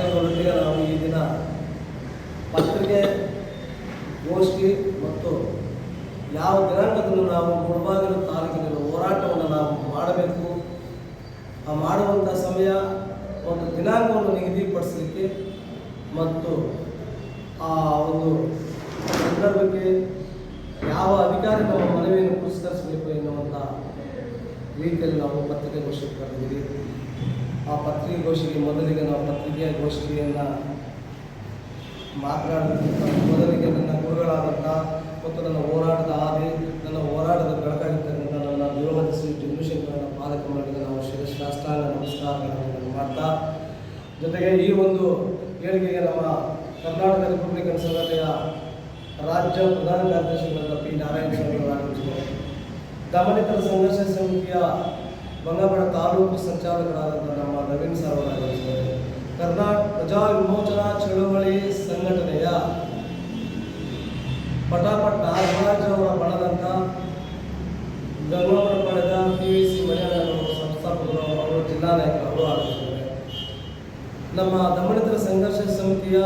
ನಾಯಕರೊಟ್ಟಿಗೆ ನಾವು ಈ ದಿನ ಪತ್ರಿಕೆ, ಗೋಷ್ಠಿ ಮತ್ತು ಯಾವ ದಿನಾಂಕದಲ್ಲೂ ನಾವು ಮುಳಬಾಗಿಲು ತಾಲೂಕಿನಲ್ಲಿ ಹೋರಾಟವನ್ನು ನಾವು ಮಾಡಬೇಕು. ಆ ಮಾಡುವಂಥ ಸಮಯ ಒಂದು ದಿನಾಂಕವನ್ನು ನಿಗದಿಪಡಿಸಲಿಕ್ಕೆ ಮತ್ತು ಆ ಒಂದು ಸಂದರ್ಭಕ್ಕೆ ಯಾವ ಅಧಿಕಾರಿ ನಮ್ಮ ಮನವಿಯನ್ನು ಪುರಸ್ಕರಿಸಬೇಕು ಎನ್ನುವಂಥ ರೀತಿಯಲ್ಲಿ ನಾವು ಪತ್ರಿಕಾಗೋಷ್ಠಿ ಕರೆದಿದ್ದೀವಿ ಆ ಪತ್ರಿಕೆಗೋಷ್ಠಿಗೆ ಮೊದಲಿಗೆ ನಾವು ಪತ್ರಿಕೆಯ ಗೋಷ್ಠಿಯನ್ನು ಮೊದಲಿಗೆ ನನ್ನ ಗುರುಗಳಾದಂಥ ಮತ್ತು ನನ್ನ ಹೋರಾಟದ ಹಾದಿ ನನ್ನ ಹೋರಾಟದ ಬೆಳಕಾಗಿರ್ತಕ್ಕಂಥ ನನ್ನ ದಿವಂಗತ ಶ್ರೀ ಚಂದ್ರಶೇಖರನ ಪಾದಕಮಲಕ್ಕೆ ನಾವು ಶಿರಶಾಸ್ತ್ರಾಂಗ ನಮಸ್ಕಾರಗಳನ್ನು ಮಾಡ್ತಾ, ಜೊತೆಗೆ ಈ ಒಂದು ಹೇಳಿಕೆಗೆ ನಮ್ಮ ಕರ್ನಾಟಕ ರಿಪಬ್ಲಿಕನ್ ಸಂಘಟನೆಯ ರಾಜ್ಯ ಪ್ರಧಾನ ಕಾರ್ಯದರ್ಶಿಗಳಾದ ಪಿ ನಾರಾಯಣ ಸ್ವಾಮಿ ಅವರು ದಮನಿತರ ಸಂಘರ್ಷ ಸಮಿತಿಯ ಬಂಗಾಪುರ ತಾಲೂಕು ಸಂಚಾಲಕರಾದಂಥ ನಮ್ಮ ನವೀನ್ ಸರ್ ಕರ್ನಾಟಕ ಪ್ರಜಾ ವಿಮೋಚನಾ ಚಳುವಳಿ ಸಂಘಟನೆಯ ಪಟಾಪಟ್ ನಾಗರಾಜ್ ಅವರ ಬಣದಂಥ ಗಂಗಾಪುರ ಪಡೆದ ಪಿ ವಿ ಸಿ ಮನೆಯವರು ಸಂಸ್ಥಾಪಕರು ಅವರು ಜಿಲ್ಲಾ ನಾಯಕರು ಅವರು ಆಗಮಿಸಿದ್ದಾರೆ ನಮ್ಮ ದಮಣಿತರ ಸಂಘರ್ಷ ಸಮಿತಿಯ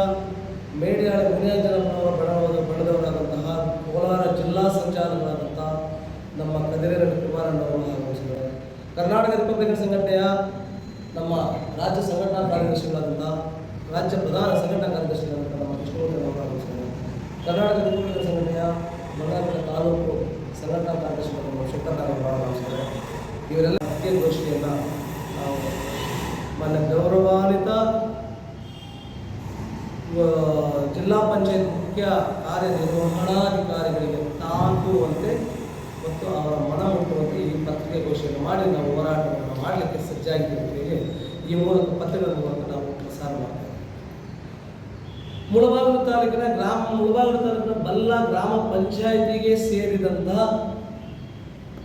ಮೇಡಿಯಾಳ ಮುನಿಯಂಜನಪ್ಪನವರ ಬಣವಾದ ಬಣದವರಾದಂತಹ ಕೋಲಾರ ಜಿಲ್ಲಾ ಸಂಚಾಲಕರಾದಂಥ ನಮ್ಮ ಕದಿರೇನ ಕುಮಾರಣ್ಣವರು ಆಗಮಿಸಿದ್ದಾರೆ ಕರ್ನಾಟಕ ರಿಪಬ್ಲಿಕನ್ ಸಂಘಟನೆಯ ನಮ್ಮ ರಾಜ್ಯ ಸಂಘಟನಾ ಕಾರ್ಯದರ್ಶಿಗಳಾದಂಥ ರಾಜ್ಯ ಪ್ರಧಾನ ಸಂಘಟನಾ ಕಾರ್ಯದರ್ಶಿಗಳಾದಂಥ ನಮ್ಮ ಅವರು ಆಗಮಿಸಿದ್ದಾರೆ ಕರ್ನಾಟಕ ರಿಪಬ್ಲಿಕನ್ ಸಂಘಟನೆಯ ಬಂಗಾಪುರ ತಾಲೂಕು ಸಂಘಟನಾ ಕಾರ್ಯದರ್ಶಿಗಳನ್ನು ಶಂಕರನಾರಾಯಣ ಅವರು ಇವರೆಲ್ಲ ಗೋಷ್ಠಿಯನ್ನು ನಾವು ಮಾನ್ಯ ಗೌರವಾನ್ವಿತ ಜಿಲ್ಲಾ ಪಂಚಾಯತ್ ಮುಖ್ಯ ಕಾರ್ಯನಿರ್ವಹಣಾಧಿಕಾರಿಗಳಿಗೆ ತಾಕುವಂತೆ ಮತ್ತು ಅವರ ಮನ ಮುಟ್ಟುವಂತೆ ಈ ಪತ್ರಿಕಾಗೋಷ್ಠಿಯನ್ನು ಮಾಡಿ ನಾವು ಹೋರಾಟವನ್ನು ಮಾಡಲಿಕ್ಕೆ ಸಜ್ಜಾಗಿದ್ದೇವೆ ಈ ಮೂಲಕ ಪತ್ರಿಕೆಗಳ ಮೂಲಕ ನಾವು ಪ್ರಸಾರ ಮಾಡ್ತೇವೆ. ಮುಳಬಾಗಿಲು ತಾಲೂಕಿನ ಗ್ರಾಮ, ಮುಳಬಾಗಿಲು ತಾಲೂಕಿನ ಬಲ್ಲ ಗ್ರಾಮ ಪಂಚಾಯಿತಿಗೆ ಸೇರಿದಂತ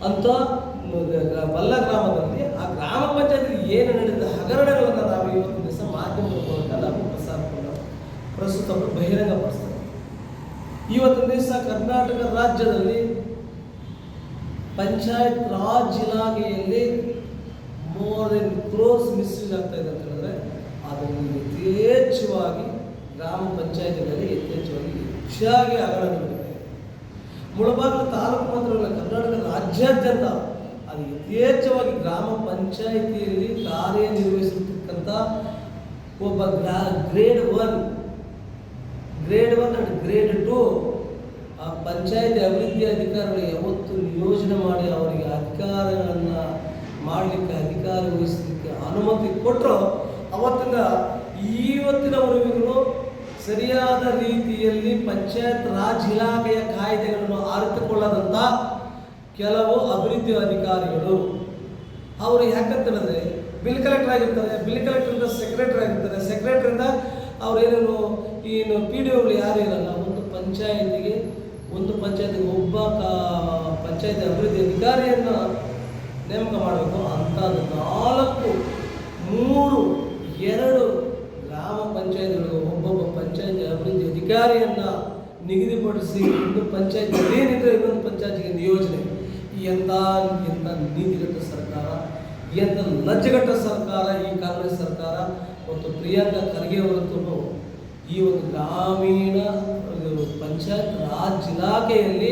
ಅಂತ ಬಲ್ಲ ಗ್ರಾಮದಲ್ಲಿ ಆ ಗ್ರಾಮ ಪಂಚಾಯತಿ ಏನು ನಡೆದ ಹಗರಣಗಳನ್ನು ನಾವು ಇವತ್ತು ದಿವಸ ಮಾಧ್ಯಮದ ಮೂಲಕ ನಾವು ಪ್ರಸಾರ ಮಾಡೋಣ ಪ್ರಸ್ತುತ ಬಹಿರಂಗಪಡಿಸ್ತೇವೆ. ಇವತ್ತಿನ ದಿವಸ ಕರ್ನಾಟಕ ರಾಜ್ಯದಲ್ಲಿ ಪಂಚಾಯತ್ ರಾಜ್ ಇಲಾಖೆಯಲ್ಲಿ ಮೋರ್ ದೆನ್ ಕ್ರೋಸ್ ಮಿಸ್ಯೂಸ್ ಆಗ್ತಾ ಇದೆ ಅಂತ ಹೇಳಿದ್ರೆ, ಅದನ್ನು ಯಥೇಚ್ಛವಾಗಿ ಗ್ರಾಮ ಪಂಚಾಯತಿಗಳಲ್ಲಿ ಯಥೇಚ್ಛವಾಗಿ ಹೆಚ್ಚಾಗಿ ಹಗರಣ ನಡೀತಾ ಇದೆ ಮುಳಬಾಗಿಲು ತಾಲೂಕು ಮಾತ್ರವಲ್ಲ ಕರ್ನಾಟಕ ರಾಜ್ಯಾದ್ಯಂತ ಅದು ಯಥೇಚ್ಛವಾಗಿ ಗ್ರಾಮ ಪಂಚಾಯಿತಿಯಲ್ಲಿ ಕಾರ್ಯನಿರ್ವಹಿಸಿರ್ತಕ್ಕಂಥ ಒಬ್ಬ ಗ್ರಾ grade one grade one and grade two ಆ ಪಂಚಾಯತಿ ಅಭಿವೃದ್ಧಿ ಅಧಿಕಾರಿಗಳು ಯಾವತ್ತು ನಿಯೋಜನೆ ಮಾಡಿ ಅವರಿಗೆ ಅಧಿಕಾರಗಳನ್ನು ಮಾಡಲಿಕ್ಕೆ ಅಧಿಕಾರ ವಹಿಸಲಿಕ್ಕೆ ಅನುಮತಿ ಕೊಟ್ಟರು ಅವತ್ತಿನ ಇವತ್ತಿನವರೆಗೂ ಸರಿಯಾದ ರೀತಿಯಲ್ಲಿ ಪಂಚಾಯತ್ ರಾಜ್ ಇಲಾಖೆಯ ಕಾಯ್ದೆಗಳನ್ನು ಅರಿತುಕೊಳ್ಳದಂಥ ಕೆಲವು ಅಭಿವೃದ್ಧಿ ಅಧಿಕಾರಿಗಳು. ಅವರು ಯಾಕಂತ ಹೇಳಿದ್ರೆ ಬಿಲ್ ಕಲೆಕ್ಟರ್ ಆಗಿರ್ತಾರೆ ಬಿಲ್ ಕಲೆಕ್ಟರಿಂದ ಸೆಕ್ರೆಟರಿ ಆಗಿರ್ತಾರೆ. ಸೆಕ್ರೆಟರಿಂದ ಅವರೇನೇನು ಏನು ಪಿ ಡಿ ಒಗಳು ಯಾರು ಇರಲ್ಲ, ಒಂದು ಪಂಚಾಯತಿಗೆ ಒಂದು ಪಂಚಾಯತಿಗೆ ಒಬ್ಬ ಕಾ ಪಂಚಾಯತಿ ಅಭಿವೃದ್ಧಿ ಅಧಿಕಾರಿಯನ್ನು ನೇಮಕ ಮಾಡಬೇಕು ಅಂತ ನಾಲ್ಕು, ಮೂರು, ಎರಡು ಗ್ರಾಮ ಪಂಚಾಯತ್ಗಳು ಒಬ್ಬೊಬ್ಬ ಪಂಚಾಯತಿ ಅಭಿವೃದ್ಧಿ ಅಧಿಕಾರಿಯನ್ನು ನಿಗದಿಪಡಿಸಿ ಒಂದು ಪಂಚಾಯತ್ ಏನಿದ್ರೆ ಇನ್ನೊಂದು ಪಂಚಾಯತಿಗೆ ನಿಯೋಜನೆ. ಎಂಥ ಎಂಥ ನೀತಿಗಟ್ಟ ಸರ್ಕಾರ ಎಂಥ ಲಜ್ಜಗಟ್ಟ ಸರ್ಕಾರ ಈ ಕಾಂಗ್ರೆಸ್ ಸರ್ಕಾರ, ಮತ್ತು ಪ್ರಿಯಾಂಕಾ ಖರ್ಗೆ ಅವರಂತೂ ಈ ಒಂದು ಗ್ರಾಮೀಣ ಪಂಚಾಯತ್ ರಾಜ್ ಇಲಾಖೆಯಲ್ಲಿ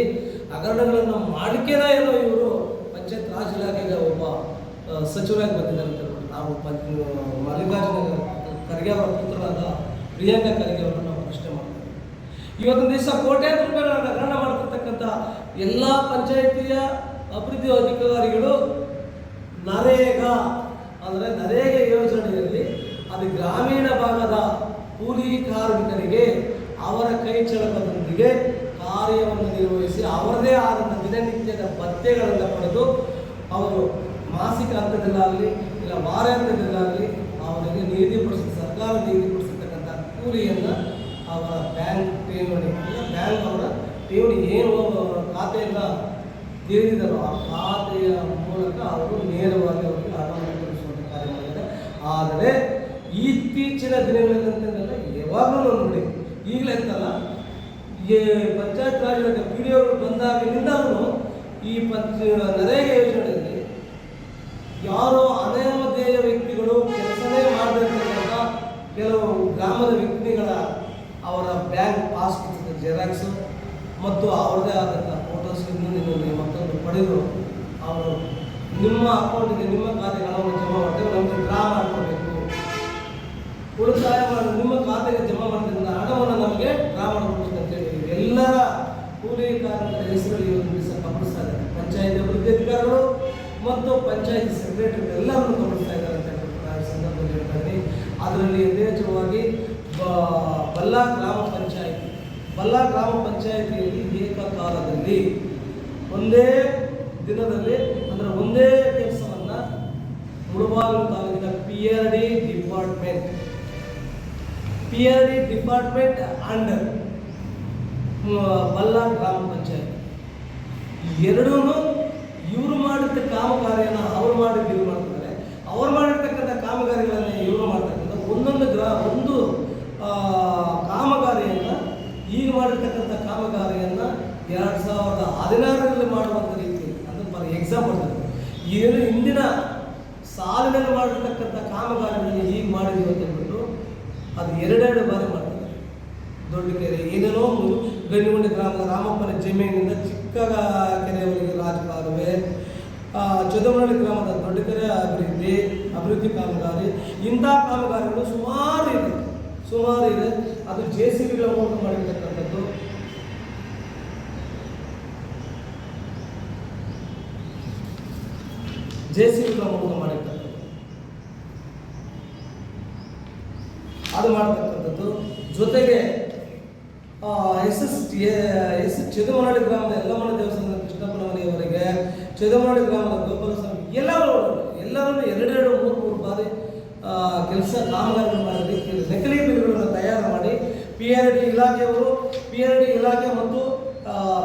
ಹಗರಣಗಳನ್ನು ಮಾಡಿಕೆನ ಇರೋ ಇವರು, ಪಂಚಾಯತ್ ರಾಜ್ ಇಲಾಖೆಗೆ ಒಬ್ಬ ಸಚಿವರಾಗಿ ಬಂದಿದ್ದಾರೆ ಅಂತ ನಾವು ಪಂಚ ಮಲ್ಲಿಕಾರ್ಜುನ ಖರ್ಗೆ ಅವರ ಪುತ್ರರಾದ ಪ್ರಿಯಾಂಕಾ ಖರ್ಗೆ ಅವರನ್ನು ನಾವು ಪ್ರಶ್ನೆ ಮಾಡ್ತೀವಿ ಇವತ್ತೊಂದು ದಿವಸ ಕೋಟ್ಯಾಂತರ ರೂಪಾಯಿಗಳನ್ನು ಹಗರಣ ಮಾಡ್ತಿರ್ತಕ್ಕಂಥ ಎಲ್ಲ ಪಂಚಾಯಿತಿಯ ಅಭಿವೃದ್ಧಿ ಅಧಿಕಾರಿಗಳು ನರೇಗಾ, ಅಂದರೆ ನರೇಗಾ ಯೋಜನೆಯಲ್ಲಿ, ಅದು ಗ್ರಾಮೀಣ ಭಾಗದ ಕೂಲಿ ಕಾರ್ಮಿಕರಿಗೆ ಅವರ ಕೈ ಚಳಕದೊಂದಿಗೆ ಕಾರ್ಯವನ್ನು ನಿರ್ವಹಿಸಿ ಅವರದೇ ಆದಂಥ ದಿನನಿತ್ಯದ ಭತ್ಯೆಗಳನ್ನು ಪಡೆದು ಅವರು ಮಾಸಿಕ ಹಂತದಲ್ಲಾಗಲಿ ಇಲ್ಲ ವಾರಾಂತ್ಯದಲ್ಲಾಗಲಿ ಅವರಿಗೆ ನಿಗದಿಪಡಿಸಿದ ಸರ್ಕಾರ ನಿಗದಿಪಡಿಸಿರ್ತಕ್ಕಂಥ ಕೂಲಿಯನ್ನು ಅವರ ಬ್ಯಾಂಕ್ ಠೇವಣಿ ಬ್ಯಾಂಕ್ ಅವರ ಠೇವಣಿ ಏನು ಅವರ ಖಾತೆಯಿಂದ ತೀರಿದರೋ ಆ ಖಾತೆಯ ಮೂಲಕ ಅವರು ನೇರವಾಗಿ ಅವರಿಗೆ ಹಣವನ್ನು ಕಾರ್ಯ ಮಾಡಿದ್ದಾರೆ. ಆದರೆ ಇತ್ತೀಚಿನ ದಿನಗಳಂತೆಲ್ಲ ಯಾವಾಗಲೂ ನೋಡಿ. ಈಗಲೇ ಅಂತಲ್ಲ, ಈ ಪಂಚಾಯತ್ ರಾಜ್ ಪಿ ಡಿ ಬಂದಾಗಿನಿಂದಲೂ ಈ ಪಂಚ, ನರೇಗಾ ಯೋಜನೆಯಲ್ಲಿ ಯಾರೋ ಅನಾಮಧೇಯ ವ್ಯಕ್ತಿಗಳು ಕೆಲಸನೇ ಮಾಡದಿರ್ತಕ್ಕಂಥ ಕೆಲವು ಗ್ರಾಮದ ವ್ಯಕ್ತಿಗಳ ಅವರ ಬ್ಯಾಂಕ್ ಪಾಸ್ಬುಕ್ ಜೆರಾಕ್ಸ್ ಮತ್ತು ಅವರದೇ ಆದಂಥ ಫೋಟೋಸ್ ನೀವು ಮತ್ತೊಂದು ಪಡೆದು ಅವರು ನಿಮ್ಮ ಅಕೌಂಟಿಗೆ ನಿಮ್ಮ ಖಾತೆಗೆ ಹಣವನ್ನು ಜಮಾ ಮಾಡ್ತೇವೆ, ನಮಗೆ ಡ್ರಾ ಮಾಡ್ಕೊಳ್ಬೇಕು ಉಳಿತಾಯ ಮಾಡಿ ನಿಮ್ಮ ಖಾತೆಗೆ ಜಮಾ ಮಾಡಿದ್ರಿಂದ ಹಣವನ್ನು ನಮಗೆ ಡ್ರಾ ಅಂತ ಅಂತೇಳಿ ಎಲ್ಲರ ಕೂಲಿ ಕಾರ್ಮಿಕರ ಹೆಸರಲ್ಲಿ ದಿವಸ ಗಮನಿಸ್ತಾ ಇದ್ದಾರೆ. ಪಂಚಾಯತ್ ಅಧಿಕಾರಿಗಳು ಮತ್ತು ಪಂಚಾಯತ್ ಸೆಕ್ರೆಟರಿ ಎಲ್ಲರನ್ನು ಗಮನಿಸ್ತಾ ಇದ್ದಾರೆ ಅಂತ ನಾನು ಸಂದರ್ಭದಲ್ಲಿ ಹೇಳ್ತಾ ಅದರಲ್ಲಿ ಯಥೇಚ್ಛವಾಗಿ ಬಲ್ಲಾ ಗ್ರಾಮ ಪಂಚಾಯಿತಿ, ಬಲ್ಲಾ ಗ್ರಾಮ ಪಂಚಾಯತಿಯಲ್ಲಿ ಏಕಕಾಲದಲ್ಲಿ ಒಂದೇ ದಿನದಲ್ಲಿ, ಅಂದರೆ ಒಂದೇ ಕೆಲಸವನ್ನು ಮುಳಬಾಗಿಲು ತಾಲೂಕಿನ P R D department P R D department under Ballar ಗ್ರಾಮ ಪಂಚಾಯತ್. ಎರಡೂ ಇವರು ಮಾಡಿದ ಕಾಮಗಾರಿಯನ್ನು ಅವ್ರು ಮಾಡಿದ್ದು ಇವ್ರು ಮಾಡ್ತಾರೆ ಅವ್ರು ಮಾಡಿರ್ತಕ್ಕಂಥ ಕಾಮಗಾರಿಗಳನ್ನು ಇವರು ಮಾಡ್ತಕ್ಕಂಥ ಒಂದೊಂದು ಗ್ರಾ, ಒಂದು ಕಾಮಗಾರಿಯನ್ನು, ಈಗ ಮಾಡಿರ್ತಕ್ಕಂಥ ಕಾಮಗಾರಿಯನ್ನು ಎರಡು ಸಾವಿರದ ಹದಿನಾರರಲ್ಲಿ ಮಾಡುವಂಥ ರೀತಿ ಅಂದರೆ ಫಾರ್ ಎಕ್ಸಾಂಪಲ್ ಏನು ಹಿಂದಿನ ಸಾಲಿನಲ್ಲಿ ಮಾಡಿರ್ತಕ್ಕಂಥ ಕಾಮಗಾರಿಗಳನ್ನು ಈಗ ಮಾಡಿದ್ದೀವಿ ಅಂತ ಅದು ಎರಡೆರಡು ಬಾರಿ ಮಾಡ್ತಾರೆ. ದೊಡ್ಡ ಕೆರೆ ಏನೇನೋ ಒಂದು ಗಂಡಿಗುಂಡಿ ಗ್ರಾಮದ ರಾಮಪ್ಪನ ಜಮೀನಿನಿಂದ ಚಿಕ್ಕ ಕೆರೆಯವರೆಗೆ ರಾಜಕಾಲುವೆ ಆ, ಚೊದಮನಹಳ್ಳಿ ಗ್ರಾಮದ ದೊಡ್ಡ ಕೆರೆ ಅಭಿವೃದ್ಧಿ ಅಭಿವೃದ್ಧಿ ಕಾಮಗಾರಿ ಇಂಥ ಕಾಮಗಾರಿಗಳು ಸುಮಾರು ಇದೆ. ಸುಮಾರು ಇದೆ. ಅದು ಜೆ ಸಿ ಬಿ ಮೂಲಕ ಮಾಡಿರ್ತಕ್ಕಂಥದ್ದು. ಜೆ ಸಿ ಬಿ ಮೂಲಕ ಅದು ಮಾಡ್ತಕ್ಕಂಥದ್ದು. ಜೊತೆಗೆ ಎಸ್ ಎಸ್ ಎಸ್ ಚೆದುಮನಹಳ್ಳಿ ಗ್ರಾಮದ ಯಲ್ಲಮ್ಮನ ದೇವಸ್ಥಾನದ ಕೃಷ್ಣಪ್ಪನವರಿಗೆ ಚೆದುಮನಹಳ್ಳಿ ಗ್ರಾಮದ ಗೋಪಾಲ ಸ್ವಾಮಿ, ಎಲ್ಲರೂ ಎಲ್ಲರೂ ಎರಡೆರಡು ಮೂರು ಮೂರು ಬಾರಿ ಕೆಲಸ ಕಾಮಗಾರಿಗಳು ಮಾಡಿ ನಕಲಿ ಬಿಲ್ಗಳನ್ನು ತಯಾರು ಮಾಡಿ, ಪಿ ಆರ್ ಡಿ ಇಲಾಖೆಯವರು, ಪಿ ಆರ್ ಡಿ ಇಲಾಖೆ ಮತ್ತು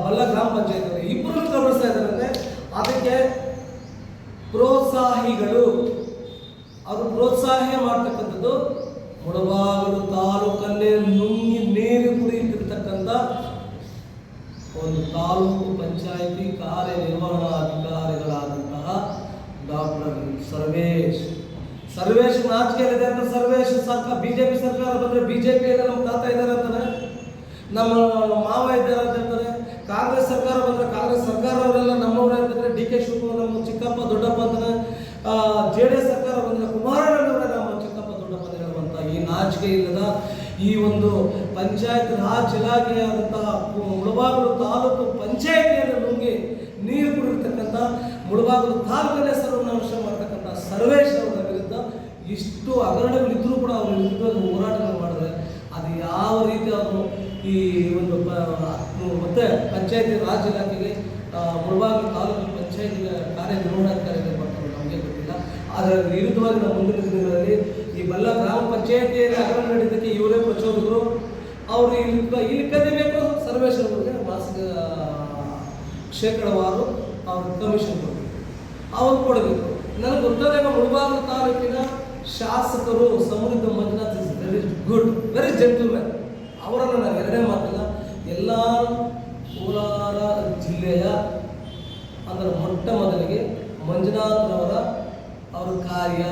ಬಲ್ಲ ಗ್ರಾಮ ಪಂಚಾಯತ್ ಇಬ್ಬರು ಗಮನಿಸ್ತಾ ಇದ್ದಾರೆ ಅದಕ್ಕೆ ಪ್ರೋತ್ಸಾಹಿಗಳು. ಅವರು ಪ್ರೋತ್ಸಾಹ ಮಾಡ್ತಕ್ಕಂಥದ್ದು. ಮುಳಬಾಗಿಲು ತಾಲೂಕಲ್ಲೇ ನುಂಗಿ ನೀರು ಕುಡಿಯುತ್ತಿರ್ತಕ್ಕಂಥ ಒಂದು ತಾಲೂಕು ಪಂಚಾಯಿತಿ ಕಾರ್ಯನಿರ್ವಹಣಾಧಿಕಾರಿಗಳಾದಂತಹ ಡಾಕ್ಟರ್ ಸರ್ವೇಶ್. ಸರ್ವೇಶ್ ನಾಚಿಕೆಯಲ್ಲಿದೆ ಅಂತ ಸರ್ವೇಶ್ ಸರ್ಕಾರ ಬಿಜೆಪಿ ಸರ್ಕಾರ ಬಂದ್ರೆ ಬಿಜೆಪಿ ನಮ್ಮ ತಾತ ಇದ್ದಾರೆ ಅಂತಾನೆ. ನಮ್ಮ ಮಾವ ಇದ್ದಾರೆ ಅಂತ ಹೇಳ್ತಾರೆ. ಕಾಂಗ್ರೆಸ್ ಸರ್ಕಾರ ಬಂದ್ರೆ ಕಾಂಗ್ರೆಸ್ ಸರ್ಕಾರ ಅವರೆಲ್ಲ ನಮ್ಮವರೇ ಅಂತಾರೆ ಡಿ ಕೆ ಶಿವಕುಮಾರ್ ನಮ್ಮ ಚಿಕ್ಕಪ್ಪ ದೊಡ್ಡಪ್ಪ ಅಂತಾನೆ ಜೆ ಡಿ ಎಸ್ ಸರ್ಕಾರ ಬಂದ್ರೆ ಕುಮಾರಣ್ಣನವರೇ ನಮ್ಮ ಚಿಕ್ಕಪ್ಪ ದೊಡ್ಡಪ್ಪ ಅಂತ ಹೇಳುವಂತ ಇಲ್ಲದ ಈ ಒಂದು ಪಂಚಾಯತ್ ರಾಜ್ ಇಲಾಖೆಯಾದಂತಹ ಮುಳಬಾಗಿಲು ತಾಲೂಕು ಪಂಚಾಯತಿಯನ್ನು ನುಂಗಿ ನೀರು ಕುಡಿರ್ತಕ್ಕಂಥ ಮುಳಬಾಗಿಲು ತಾಲೂಕನ್ನೇ ಸರ್ವನಾಶ ಮಾಡ್ತಕ್ಕಂಥ ಸರ್ವೇಶ್ ಅವರ ವಿರುದ್ಧ ಇಷ್ಟು ಹಗರಣಗಳಿದ್ರೂ ಕೂಡ ಅವರ ವಿರುದ್ಧ ಹೋರಾಟಗಳು ಮಾಡಿದ್ರೆ ಅದು ಯಾವ ರೀತಿ ಅವರು ಈ ಒಂದು ಮತ್ತೆ ಪಂಚಾಯತಿ ರಾಜ್ ಇಲಾಖೆಗೆ ಮುಳಬಾಗಿಲು ತಾಲೂಕು ಪಂಚಾಯತಿ ಕಾರ್ಯನಿರ್ವಹಣಾಧಿಕಾರಿಗಳು ಬರ್ತಾರೆ ನಮಗೆ ಗೊತ್ತಿಲ್ಲ. ಅದರ ವಿರುದ್ಧವಾಗಿ ನಾವು ಮುಂದಿನ ದಿನಗಳಲ್ಲಿ ಈ ಬಲ್ಲ ಗ್ರಾಮ ಪಂಚಾಯತಿಯಲ್ಲಿ ಹಗರಣ ನಡೆದಕ್ಕೆ ಇವರೇ ಪ್ರಚೋದಕರು. ಅವರು ಇಲ್ಲಿ ಇಲ್ಲಿ ಕದಿಬೇಕು ಸರ್ವೇಶ್ವರರಿಗೆ ಮಾಸಿಕ, ಶೇಕಡವಾರು ಅವ್ರ ಕಮಿಷನ್ ಕೊಡಬೇಕು. ಅವ್ರು ಕೊಡಬೇಕು. ನನಗೆ ಗೊತ್ತಾದಾಗ ಮುಳಬಾಗಿಲು ತಾಲೂಕಿನ ಶಾಸಕರು Samruddhi Manjunath is very good very gentleman ಅವರನ್ನು ನಾನು ಎರಡನೇ ಮಾತಿಲ್ಲ ಎಲ್ಲ ಕೋಲಾರ ಜಿಲ್ಲೆಯ ಅಂದರೆ ಮೊಟ್ಟ ಮೊದಲಿಗೆ ಮಂಜುನಾಥ್ರವರ ಅವರ ಕಾರ್ಯ,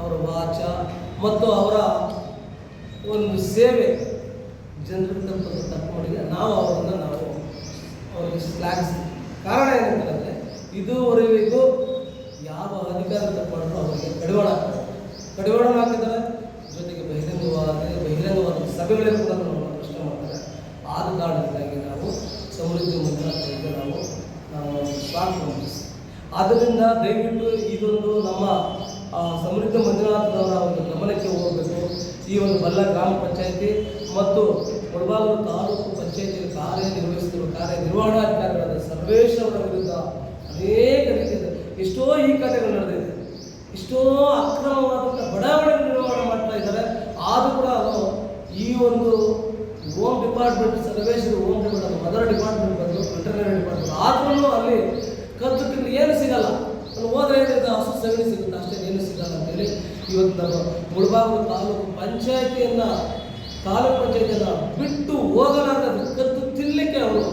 ಅವರ ವಾಚ ಮತ್ತು ಅವರ ಒಂದು ಸೇವೆ ಜನರಿಗೆ ತಪ್ಪು ತಪ್ಪು ನಾವು ಅವರನ್ನು ನಾವು ಅವರಿಗೆ ಶ್ಲಾಘಿಸ್ತೀವಿ ಕಾರಣ ಏನಂತಂದರೆ, ಇದುವರೆಗೂ ಯಾವ ಅಧಿಕಾರ ತಪ್ಪಾದರೂ ಅವರಿಗೆ ಕಡಿವಾಣ ಕಡಿವಾಣ ಹಾಕಿದ್ದಾರೆ, ಜೊತೆಗೆ ಬಹಿರಂಗವಾದ ಬಹಿರಂಗವಾದ ಸಭೆಗಳೇ ಕೂಡ ನಾವು ಪ್ರಶ್ನೆ ಮಾಡ್ತಾರೆ. ಆದ ಕಾರಣದಿಂದಾಗಿ ನಾವು ಸಮೃದ್ಧಿ ಮುಂದಿನ ನಾವು ನಾವು ಸ್ವಾಗತ ಆದ್ದರಿಂದ ದಯವಿಟ್ಟು ಇದೊಂದು ನಮ್ಮ ಸಮೃದ್ಧ ಮಂಜುನಾಥನವರ ಒಂದು ಗಮನಕ್ಕೆ ಹೋಗಬೇಕು. ಈ ಒಂದು ಬಲ್ಲ ಗ್ರಾಮ ಪಂಚಾಯಿತಿ ಮತ್ತು ಮುಳಬಾಗಿಲು ತಾಲೂಕು ಪಂಚಾಯಿತಿ ಕಾರ್ಯನಿರ್ವಹಿಸುತ್ತಿರುವ ಕಾರ್ಯನಿರ್ವಹಣಾಧಿಕಾರಿಗಳಾದ ಸರ್ವೇಶ್ ಅವರ ವಿರುದ್ಧ ಅನೇಕ ರೀತಿಯ ಎಷ್ಟೋ ಈ ಕಾರ್ಯಗಳು ನಡೆದಿದೆ. ಎಷ್ಟೋ ಅಕ್ರಮವಾದಂಥ ಬಡಾವಣೆ ನಿರ್ವಹಣೆ ಮಾಡ್ತಾ ಇದ್ದಾರೆ. ಆದರೂ ಕೂಡ ಅದು ಈ ಒಂದು home department Sarvesh home department, mother department ಬಂದು ವೆಟರ್ನರಿ ಡಿಪಾರ್ಟ್ಮೆಂಟ್. ಆದ್ರೂ ಅಲ್ಲಿ ಕದ್ದು ತಿಂದು ಏನು ಸಿಗಲ್ಲ ಅಲ್ಲಿ ಹೋದ್ರೆ ಏನಿದೆ ಹಸು ಸಗಣಿ ಸಿಗುತ್ತೆ. ಅಷ್ಟೇ, ಏನು ಸಿಗಲ್ಲ ಅಂತೇಳಿ ಇವತ್ತು ನಾವು ಮುಳಬಾಗಿಲು ತಾಲೂಕು ಪಂಚಾಯತಿಯನ್ನ ತಾಲೂಕು ಪಂಚಾಯತಿಯನ್ನ ಬಿಟ್ಟು ಹೋಗಲಾರ್ದ ದುಃಖದ್ದು ತಿನ್ನಲಿಕ್ಕೆ ಅವರು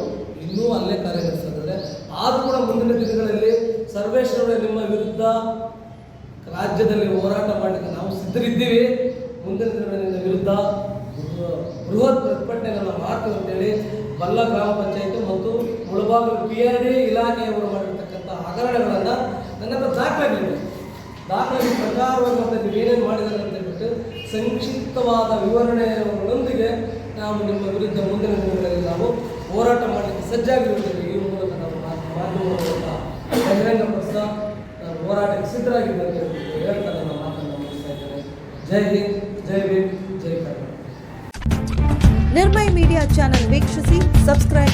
ಇನ್ನೂ ಅಲ್ಲೇ ಕಾರ್ಯನಿರ್ವಹಿಸ್ತಾರೆ ಹೇಳಿದ್ರೆ ಆದರೂ ಕೂಡ ಮುಂದಿನ ದಿನಗಳಲ್ಲಿ ಸರ್ವೇಶ್ವರ ನಿಮ್ಮ ವಿರುದ್ಧ ರಾಜ್ಯದಲ್ಲಿ ಹೋರಾಟ ಮಾಡಲಿಕ್ಕೆ ನಾವು ಸಿದ್ಧರಿದ್ದೀವಿ. ಮುಂದಿನ ದಿನಗಳಲ್ಲಿ ವಿರುದ್ಧ ಬೃಹ- ಬೃಹತ್ ಪ್ರತಿಭಟನೆಯನ್ನು ಮಾಡ್ತೀವಿ ಅಂತೇಳಿ ಬಲ್ಲ ಗ್ರಾಮ ಪಂಚಾಯತ್ ಮತ್ತು ಮುಳಬಾಗಿಲು ಪಿ ಆರ್ ಡಿ ಇಲಾಖೆಯವರು ಮಾಡಿರ್ತಕ್ಕಂಥ ಹಗರಣಗಳನ್ನು ನನ್ನ ಹತ್ರ ದಾಖಲಾಗಿದೆ ದಾಖಲೆ ಪ್ರಕಾರವಾಗಿ ಏನೇನು ಮಾಡಿದ್ದಾರೆ ಅಂತ ಹೇಳ್ಬಿಟ್ಟು ಸಂಕ್ಷಿಪ್ತವಾದ ವಿವರಣೆಗಳೊಂದಿಗೆ ನಾವು ನಿಮ್ಮ ವಿರುದ್ಧ ಮುಂದಿನ ದಿನಗಳಲ್ಲಿ ನಾವು ಹೋರಾಟ ಮಾಡಲಿಕ್ಕೆ ಸಜ್ಜಾಗಿರುತ್ತೇವೆ ಈ ಮೂಲಕ ನಾವು ಮಾ- ಮಾಧ್ಯಮದ ಮೂಲಕ ನಾವು ಹೋರಾಟಕ್ಕೆ ಸಿದ್ಧರಾಗಿದ್ದೇವೆ ಅಂತ ನಮ್ಮ ಮಾತನ್ನು ಮುಗಿಸ್ತಾ ಇದ್ದೇನೆ. ಜೈ ಹಿಂದ್, ಜೈ ಭೀಮ್, ಜೈ ಕರ್ನಾಟಕ. ನಿರ್ಮಯ ಮೀಡಿಯಾ ಚಾನೆಲ್ ವೀಕ್ಷಿಸಿ, ಸಬ್ಸ್ಕ್ರೈಬ್